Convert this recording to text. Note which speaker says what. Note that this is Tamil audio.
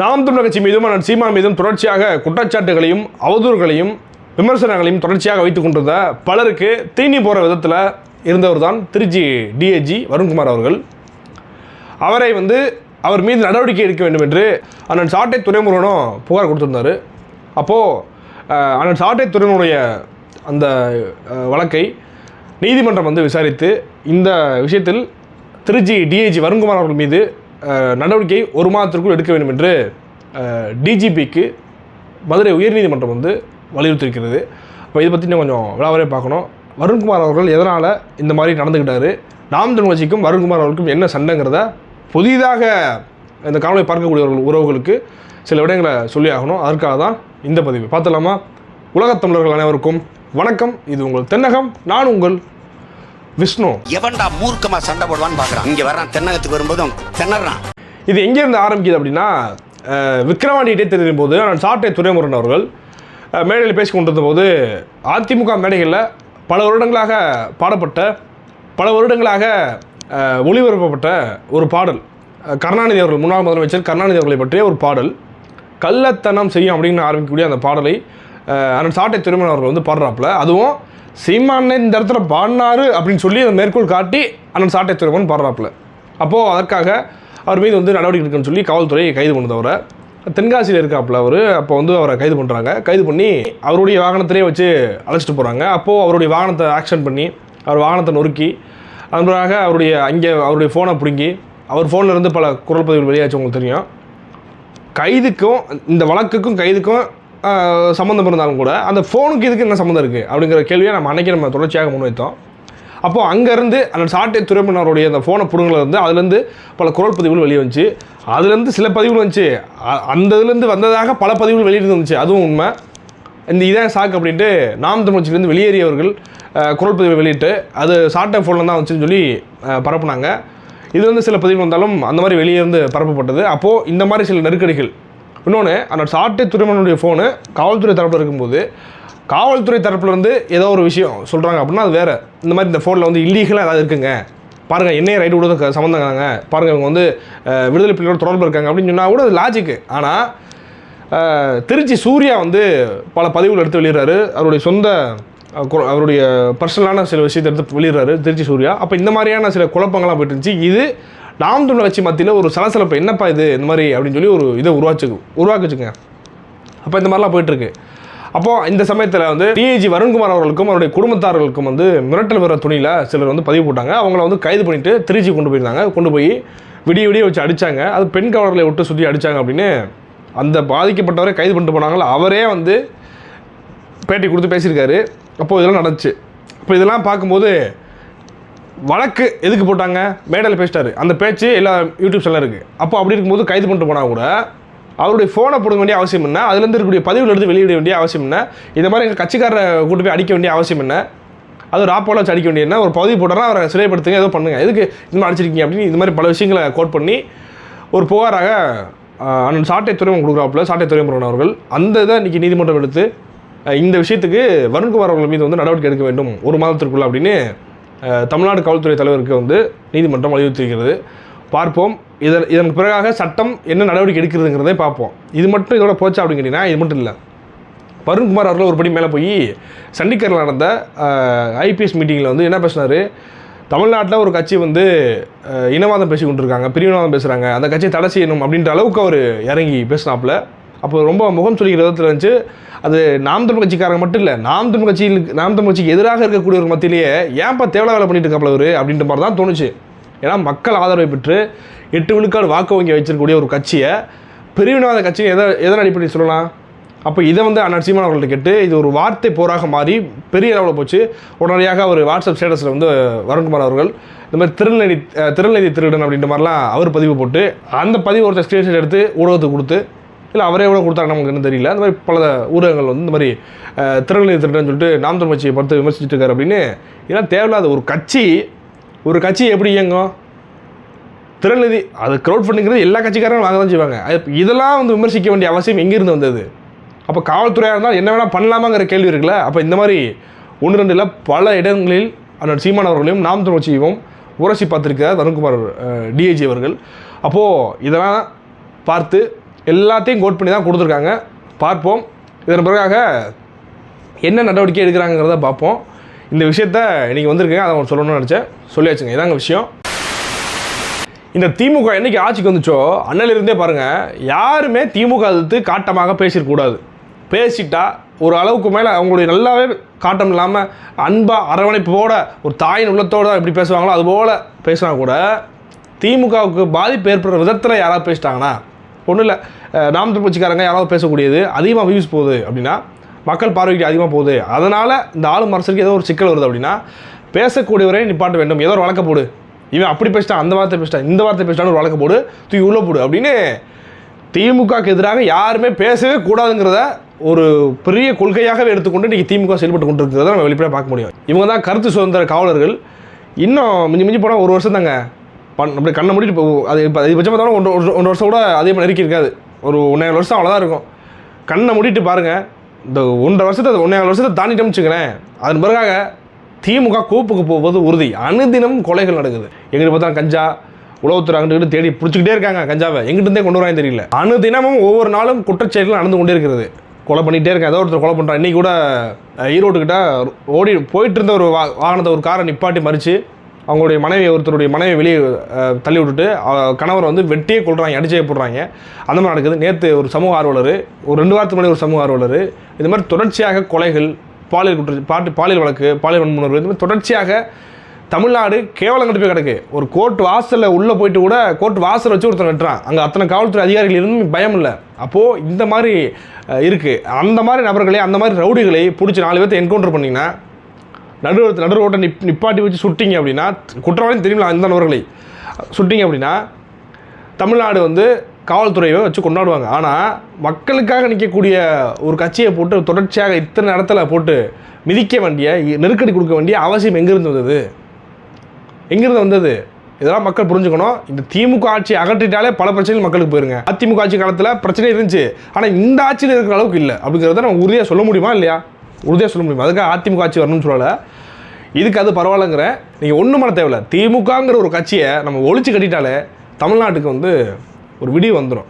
Speaker 1: நாம் தமிழர் கட்சி மீதும் அண்ணன் சீமான் மீதும் தொடர்ச்சியாக குற்றச்சாட்டுகளையும் அவதூறுகளையும் விமர்சனங்களையும் தொடர்ச்சியாக வைத்துக் கொண்டிருந்த பலருக்கு தீனி போகிற விதத்தில் இருந்தவர் தான் திருச்சி டிஏஜி வருண்குமார் அவர்கள். அவரை வந்து அவர் மீது நடவடிக்கை எடுக்க வேண்டும் என்று அண்ணன் சாட்டை துறைமுருகனும் புகார் கொடுத்திருந்தார். அப்போது அண்ணன் சாட்டை துறைமுடைய அந்த வழக்கை நீதிமன்றம் வந்து விசாரித்து இந்த விஷயத்தில் திருச்சி டிஐஜி வருண்குமார் அவர்கள் மீது நடவடிக்கை ஒரு மாதத்திற்குள் எடுக்க வேண்டும் என்று டிஜிபிக்கு மதுரை உயர்நீதிமன்றம் வந்து வலியுறுத்தியிருக்கிறது. அப்போ இதை பற்றி இன்னும் கொஞ்சம் விளாவரே பார்க்கணும். வருண்குமார் அவர்கள் எதனால் இந்த மாதிரி நடந்துக்கிட்டாரு நாம் தமிழ் கட்சிக்கும் வருண்குமார் அவர்களுக்கும் என்ன சண்டைங்கிறத புதிதாக இந்த காணொலியை பார்க்கக்கூடியவர்கள் உறவுகளுக்கு சில விடயங்களை சொல்லி ஆகணும். அதற்காக தான் இந்த பதிவு. பார்த்தலாமா உலகத் தமிழர்கள் அனைவருக்கும் வணக்கம். இது உங்கள் தென்னகம். நான் உங்கள் விஷ்ணு.
Speaker 2: எவன்டா மூர்க்கமா சண்டை போடுவான்னு பாக்குறான். இங்க வர்றான் தென்னகத்துக்கு வரும்போது திணறான்.
Speaker 1: இது எங்கேருந்து ஆரம்பிக்குது அப்படின்னா விக்ரவாண்டிகிட்டே தெரியும் போது நான் சாட்டை துரைமுருகன் அவர்கள் மேடையில் பேசி கொண்டிருந்த போது அதிமுக மேடைகளில் பல வருடங்களாக பாடப்பட்ட பல வருடங்களாக ஒளிபரப்பப்பட்ட ஒரு பாடல். கருணாநிதி அவர்கள் முன்னாள் முதலமைச்சர் கருணாநிதி அவர்களை பற்றிய ஒரு பாடல். கள்ளத்தனம் செய்யும் அப்படின்னு ஆரம்பிக்கக்கூடிய அந்த பாடலை அண்ணன் சாட்டை திருமணம் அவர்கள் வந்து பாடுறாப்புல. அதுவும் சீமானே இந்த இடத்துல பாடினாரு அப்படின்னு சொல்லி அதை மேற்கோள் காட்டி அண்ணன் சாட்டை திருமணம் பாடுறாப்புல. அப்போது அதற்காக அவர் மீது வந்து நடவடிக்கை எடுக்கணும்னு சொல்லி காவல்துறை கைது பண்ணது அவரை தென்காசியில் இருக்காப்புல அவர். அப்போ வந்து அவரை கைது பண்ணுறாங்க கைது பண்ணி அவருடைய வாகனத்திலே வச்சு அழைச்சிட்டு போகிறாங்க அப்போது அவருடைய வாகனத்தை ஆக்ஷன் பண்ணி அவர் வாகனத்தை நொறுக்கி அதன் அவருடைய அங்கே அவருடைய ஃபோனை பிடுங்கி அவர் ஃபோனில் இருந்து பல குரல் பதிவுகள் வெளியாச்சு உங்களுக்கு தெரியும். கைதுக்கும் இந்த வழக்குக்கும் கைதுக்கும் சம்மந்தம் இருந்தாலும் கூட அந்த ஃபோனுக்கு இதுக்கு என்ன சம்மந்தம் இருக்குது அப்படிங்கிற கேள்வியை நம்ம அன்னைக்கு நம்ம தொடர்ச்சியாக முன்வைத்தோம். அப்போது அங்கேருந்து அந்த சாட்டை துறைமுனருடைய அந்த ஃபோனை இருந்து அதுலேருந்து பல குரல் பதிவுகள் வெளியே வந்துச்சு. அதுலேருந்து சில பதிவுகள் வந்துச்சு. அ- அந்த இதுலேருந்து வந்ததாக பல பதிவுகள் வெளியிட்டு வந்துச்சு. அதுவும் உண்மை. இந்த இதான் சாக்கு அப்படின்ட்டு நாம் தமிழ்ச்சிலேருந்து வெளியேறியவர்கள் குரல் பதிவு வெளியிட்டு அது சாட்டை ஃபோனில் தான் வந்துச்சுன்னு சொல்லி பரப்புனாங்க. இது வந்து சில பதிவு வந்தாலும் அந்த மாதிரி வெளியே இருந்து பரப்பப்பட்டது. அப்போது இந்த மாதிரி சில நெருக்கடிகள் இன்னொன்று அந்த சாட்டை துறைமனுடைய ஃபோனு காவல்துறை தரப்பில் இருக்கும்போது காவல்துறை தரப்புலேருந்து ஏதோ ஒரு விஷயம் சொல்கிறாங்க அப்படின்னா அது வேறு. இந்த மாதிரி இந்த ஃபோனில் வந்து இல்லீகலாக ஏதாவது இருக்குங்க. பாருங்கள் என்னைய ரைடு விடுறது சம்மந்தங்காங்க பாருங்கள் இவங்க வந்து விடுதலை பிள்ளையோட தொடர்பு இருக்காங்க அப்படின்னு சொன்னால் கூட அது லாஜிக்கு ஆனால் திருச்சி சூர்யா வந்து பல பதிவுகள் எடுத்து வெளியிடுறாரு. அவருடைய சொந்த அவருடைய பர்சனலான சில விஷயத்தை எடுத்து வெளியிடுறாரு திருச்சி சூர்யா. அப்போ இந்த மாதிரியான சில குழப்பங்கள்லாம் போயிட்டு இருந்துச்சு. இது நாம் தமிழ் கட்சி மத்தியில் ஒரு சலசலப்பு என்னப்பா இது? இந்த மாதிரி அப்படின்னு சொல்லி ஒரு இதை உருவாச்சு உருவாக்குச்சுங்க. அப்போ இந்த மாதிரிலாம் போயிட்டுருக்கு. அப்போது இந்த சமயத்தில் வந்து டிஐஜி வருண்குமார் அவர்களுக்கும் அவருடைய குடும்பத்தார்களுக்கும் வந்து மிரட்டல் வர துணியில் சிலர் வந்து பதிவு போட்டாங்க. அவங்கள வந்து கைது பண்ணிவிட்டு திருச்சி கொண்டு போயிருந்தாங்க. கொண்டு போய் விடிய விடிய வச்சு அடித்தாங்க அது பெண் கவர்களை விட்டு சுற்றி அடித்தாங்க அப்படின்னு அந்த பாதிக்கப்பட்டவரை கைது பண்ணிட்டு போனாங்களோ அவரே வந்து பேட்டி கொடுத்து பேசியிருக்காரு. அப்போது இதெல்லாம் நடந்துச்சு. இப்போ இதெல்லாம் பார்க்கும்போது வழக்கு எதுக்கு போட்டாங்க? மேடையில் பேசிட்டாரு. அந்த பேச்சு எல்லா யூடியூப் எல்லாம் இருக்குது அப்போ அப்படி இருக்கும்போது கைது பண்ணிட்டு போனால் கூட அவருடைய ஃபோனை போட வேண்டிய அவசியம் என்ன? அதுலேருந்து இருக்கக்கூடிய பதிவுகள் எடுத்து வெளியிட வேண்டிய அவசியம் என்ன? இந்த மாதிரி எங்கள் கட்சிக்காரரை கூட்டு போய் அடிக்க வேண்டிய அவசியம் என்ன? அது ராப்போல வச்சு அடிக்க வேண்டிய என்ன? ஒரு பகுதி போட்டால் அவரை சிறைப்படுத்துங்க ஏதோ பண்ணுங்க. எதுக்கு இந்த மாதிரி அடிச்சிருக்கீங்க அப்படின்னு இந்த மாதிரி பல விஷயங்களை கோட் பண்ணி ஒரு புகாராக அண்ணன் சாட்டை துறைமுகம் கொடுக்குறாப்புல சாட்டை துறைமுருகன் அவர்கள் அந்த இதை இன்றைக்கி நீதிமன்றம் எடுத்து இந்த விஷயத்துக்கு வருண்குமார் அவர்கள் மீது வந்து நடவடிக்கை எடுக்க வேண்டும் ஒரு மாதத்திற்குள்ள அப்படின்னு தமிழ்நாடு காவல்துறை தலைவருக்கு வந்து நீதிமன்றம் வலியுறுத்தியிருக்கிறது. பார்ப்போம். இதன் இதன் பிறகாக சட்டம் என்ன நடவடிக்கை எடுக்கிறதுங்கிறதே பார்ப்போம். இது மட்டும் இதோட போச்சா அப்படின்னு கேட்டிங்கன்னா இது மட்டும் இல்லை. வருண்குமார் அவர்கள் ஒரு படி மேலே போய் சண்டிகரில் நடந்த ஐபிஎஸ் மீட்டிங்கில் வந்து என்ன பேசினார்? தமிழ்நாட்டில் ஒரு கட்சி வந்து இனவாதம் பேசி கொண்டிருக்காங்க பிரிவினவாதம் பேசுகிறாங்க அந்த கட்சியை தடை செய்யணும் அப்படின்ற அளவுக்கு அவர் இறங்கி பேசினாப்புல. அப்போ ரொம்ப முகம் சொல்லிக்கிற விதத்தில் இருந்துச்சு. அது நாம் தமிழ் கட்சிக்காரங்க மட்டும் இல்லை நாம் தமிழ் கட்சியில் நாம் தமிழ் கட்சிக்கு எதிராக இருக்கக்கூடிய ஒரு மத்தியிலேயே ஏன்ப்பா தேவையான வேலை பண்ணிட்டு இருக்காப்புல அவர் அப்படின்ற மாதிரி தான் தோணுச்சு. ஏன்னா மக்கள் ஆதரவை பெற்று எட்டு விழுக்காடு வாக்கு வங்கி வச்சிருக்கக்கூடிய ஒரு கட்சியை பிரிவினவாத கட்சியை எதை எதன் அடிப்படையில் சொல்லலாம்? அப்போ இதை வந்து அண்ணன் சீமான் அவர்கள்ட்ட கேட்டு இது ஒரு வார்த்தை போராக மாறி பெரிய அளவில் போச்சு. உடனடியாக அவர் வாட்ஸ்அப் ஸ்டேட்டஸில் வந்து வருண்குமார் அவர்கள் இந்த மாதிரி திருநெல்வேலி திருநெதி திருநெல்வேலி திருடன் அப்படின்ற மாதிரிலாம் அவர் பதிவு போட்டு அந்த பதிவு ஒருத்தர் ஸ்க்ரீன்ஷாட் எடுத்து ஊடகத்துக்கு கொடுத்து இல்லை அவரே எவ்வளோ கொடுத்தாங்க நமக்கு என்ன தெரியல. அந்த மாதிரி பல ஊடகங்கள் வந்து இந்த மாதிரி அஹ், திருநெல்வேலி திருடன் சொல்லிட்டு நாம் தமிழ்ச்சியை பார்த்து விமர்சிச்சுட்டு இருக்காரு அப்படின்னு. இதெல்லாம் தேவையில்லாத ஒரு கட்சி ஒரு கட்சி எப்படி இயங்கும்? திறநிதி அது க்ரௌட் ஃபண்டிங்கிறது எல்லா கட்சிக்காரங்களும் வாங்க தான் செய்வாங்க. அது இதெல்லாம் வந்து விமர்சிக்க வேண்டிய அவசியம் எங்கேருந்து வந்தது? அப்போ காவல்துறையாக இருந்தால் என்ன வேணால் பண்ணலாமாங்கிற கேள்வி இருக்குல்ல? அப்போ இந்த மாதிரி ஒன்று ரெண்டு இல்லை பல இடங்களில் அண்ணன் சீமான் அவர்களையும் நாம் தமிழ்ச்சியும் உரசி பார்த்துருக்கிறார் தருண்குமார் டிஐஜி அவர்கள். அப்போது இதெல்லாம் பார்த்து எல்லாத்தையும் கோட் பண்ணி தான் கொடுத்துருக்காங்க. பார்ப்போம். இதன் பிறகாக என்ன நடவடிக்கை எடுக்கிறாங்கிறத பார்ப்போம். இந்த விஷயத்த இன்றைக்கி வந்திருக்கேன் அதை உங்களுக்கு சொல்லணும்னு நினச்சேன். சொல்லியாச்சுங்க. இதாங்க விஷயம். இந்த திமுக என்னைக்கு ஆட்சிக்கு வந்துச்சோ அண்ணலிருந்தே பாருங்கள் யாருமே திமுக எதிர்த்து காட்டமாக பேசிடக்கூடாது பேசிட்டா ஒரு அளவுக்கு மேலே அவங்களுடைய நல்லாவே காட்டம் இல்லாமல் அன்பாக அரவணைப்போட ஒரு தாயின் உள்ளத்தோடு எப்படி பேசுவாங்களோ அதுபோல் பேசினா கூட திமுகவுக்கு பாதிப்பு ஏற்படுற விதத்தில் யாராவது பேசிட்டாங்கன்னா ஒன்றும் இல்லை. நாம் கட்சிக்காரங்க யாராவது பேசக்கூடியது அதிகமாக வியூஸ் போகுது அப்படின்னா மக்கள் பார்வைக்கு அதிகமாக போகுது. அதனால் இந்த ஆளும் அரசுக்கு ஏதோ ஒரு சிக்கல் வருது அப்படின்னா பேசக்கூடியவரே நிப்பாட்ட வேண்டும். ஏதோ ஒரு வழக்க போடு. இவன் அப்படி பேசிட்டான் அந்த வார்த்தை பேசிட்டான் இந்த வார்த்தை பேசிட்டான்னு ஒரு வழக்க போடு. தூக்கி உள்ளே போடு அப்படின்னு திமுகக்கு எதிராக யாருமே பேசவே கூடாதுங்கிறத ஒரு பெரிய கொள்கையாகவே எடுத்துக்கொண்டு இன்றைக்கி திமுக செயல்பட்டு கொண்டு இருக்கிறத நம்ம வெளிப்படையாக பார்க்க முடியும். இவங்க தான் கருத்து சுதந்திர காவலர்கள். இன்னும் மிஞ்சி மிஞ்சி போனால் ஒரு வருஷம் தாங்க பண் அப்படி கண்ணை மூடிட்டு இப்போ அது இப்போ அதிகபட்சமாக பார்த்தா ஒன்று ஒன்று- ஒன்று வருஷம் கூட அதே நெருக்கி இருக்காது. ஒரு ஒன்றே வருஷம் அவ்வளோதான் இருக்கும். கண்ணை மூடிட்டு பாருங்கள் இந்த ஒன்றரை வருஷத்தை ஒன்றே வருஷத்தை தாண்டிட்டோம்னு வச்சுங்களேன் அதன் பிறகாக திமுக கூப்புக்கு போவது உறுதி. அனுதினம் கொலைகள் நடக்குது. எங்கிட்ட பார்த்தா கஞ்சா உளவுத்துறை அங்கிட்டு தேடி பிடிச்சிக்கிட்டே இருக்காங்க கஞ்சாவை. எங்கிட்டே இருந்தே கொண்டு வராங்க தெரியல. அனுதினமும் ஒவ்வொரு நாளும் குற்றச்செயல்கள் நடந்து கொண்டே இருக்கிறது. கொலை பண்ணிகிட்டே இருக்கேன் ஏதோ ஒருத்தர் கொலை பண்ணுறான் இன்றைக்கி கூட ஈரோட்டுக்கிட்ட ஓடி போயிட்டு இருந்த ஒரு வா வாகனத்தை ஒரு காரை நிப்பாட்டி மறித்து அவங்களுடைய மனைவி ஒருத்தருடைய மனைவி வெளியே தள்ளி விட்டுட்டு கணவர் வந்து வெட்டியே கொள்றாங்க அடிச்சே போடுறாங்க. அந்த மாதிரி நடக்குது. நேற்று ஒரு சமூக ஆர்வலர் ஒரு ரெண்டு வாரத்துக்கு முன்னாடி ஒரு சமூக ஆர்வலர் இது மாதிரி தொடர்ச்சியாக கொலைகள் பாலியல் குற்ற பாட்டு பாலியல் வழக்கு பாலியல் வன்முணர்வு இந்த மாதிரி தொடர்ச்சியாக தமிழ்நாடு கேவலம் கட்டு போய் கிடக்கு. ஒரு கோர்ட் வாசலில் உள்ளே போயிட்டு கூட கோர்ட் வாசல் வச்சு ஒருத்தர் வெட்டுறான். அங்கே அத்தனை காவல்துறை அதிகாரிகள் இருந்தும் பயம் இல்லை. அப்போது இந்த மாதிரி இருக்குது அந்த மாதிரி நபர்களை அந்த மாதிரி ரவுடிகளை பிடிச்சி நாலு பேர்த்த என்கவுண்டர் பண்ணிங்கன்னா நடு நடு ரோட்டை நிப் நிப்பாட்டி வச்சு சுட்டிங்க அப்படின்னா குற்றவாளி தெரியுமில்ல அந்த நபர்களை சுட்டிங்க அப்படின்னா தமிழ்நாடு வந்து காவல்துறையை வச்சு கொண்டாடுவாங்க. ஆனால் மக்களுக்காக நிற்கக்கூடிய ஒரு கட்சியை போட்டு தொடர்ச்சியாக இத்தனை இடத்துல போட்டு மிதிக்க வேண்டிய நெருக்கடி கொடுக்க வேண்டிய அவசியம் எங்கேருந்து வந்தது? எங்கேருந்து வந்தது? இதெல்லாம் மக்கள் புரிஞ்சுக்கணும். இந்த திமுக ஆட்சி அகற்றிட்டாலே பல பிரச்சனைகள் மக்களுக்கு போயிருங்க. அதிமுக ஆட்சி காலத்தில் பிரச்சனை இருந்துச்சு. ஆனால் இந்த ஆட்சியில் இருக்கிற அளவுக்கு இல்லை. அப்படிங்கிறத நம்ம உறுதியாக சொல்ல முடியுமா இல்லையா? உறுதியாக சொல்ல முடியும்? அதுக்காக அதிமுக ஆட்சி வரணும்னு சொல்லலை. இதுக்கு அது பரவாயில்லைங்கிறேன் நீங்கள் ஒன்றும் பண்ண தேவையில்ல. திமுகங்கிற ஒரு கட்சியை நம்ம ஒழிச்சு கட்டிட்டாலே தமிழ்நாட்டுக்கு வந்து ஒரு விடிவு வந்துடும்